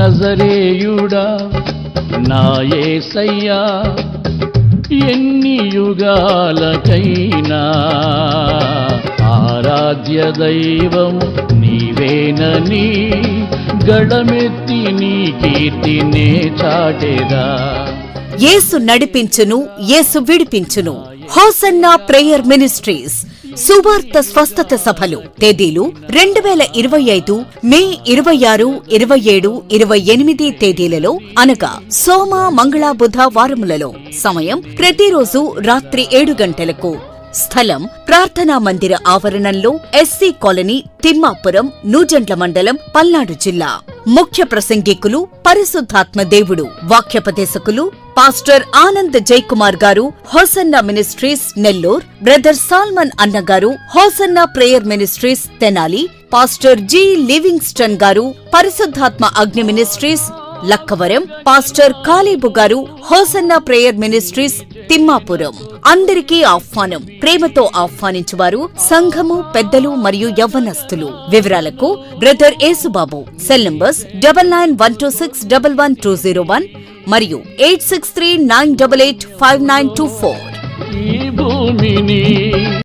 నజరేయుడా నా ఏసయ్యా ఎన్ని యుగాలకైనా ఆరాధ్య దైవం నీవేనని గడమెత్తి నీ కీర్తినే చాటెదా. ఏసు నడిపించును ఏసు విడిపించును. Hosanna prayer ministries. సువార్త స్వస్థత సభలు తేదీలు రెండు వేల ఇరవై ఐదు మే ఇరవై ఆరు ఇరవై ఏడు ఇరవై ఎనిమిది తేదీలలో అనగా సోమ మంగళ బుధ వారములలో. సమయం ప్రతిరోజు రాత్రి ఏడు గంటలకు. స్థలం ప్రార్థనా మందిర ఆవరణంలో ఎస్సీ కాలనీ తిమ్మాపురం నూజండ్ల మండలం పల్నాడు జిల్లా. ముఖ్య ప్రసంగికులు పరిశుద్ధాత్మ దేవుడు వాక్యపదేశకులు pastor Anand Jaikumar garu Hosanna ministries Nellore brother Solomon అన్న garu Hosanna prayer ministries Tenali pastor G Livingston garu పరిశుద్ధాత్మ అగ్ని మినిస్ట్రీస్ లక్కవరం పాస్టర్ కాలేబు గారు హోసన్న ప్రేయర్ మినిస్ట్రీస్ తిమ్మాపురం. అందరికీ ఆహ్వానం. ప్రేమతో ఆహ్వానించువారు సంఘము పెద్దలు మరియు యవ్వనస్తులు. వివరాలకు brother Yesubabu cell numbers double nine one two six double one two zero one మరియు eight six three nine double eight five nine two four. ఈ భూమిని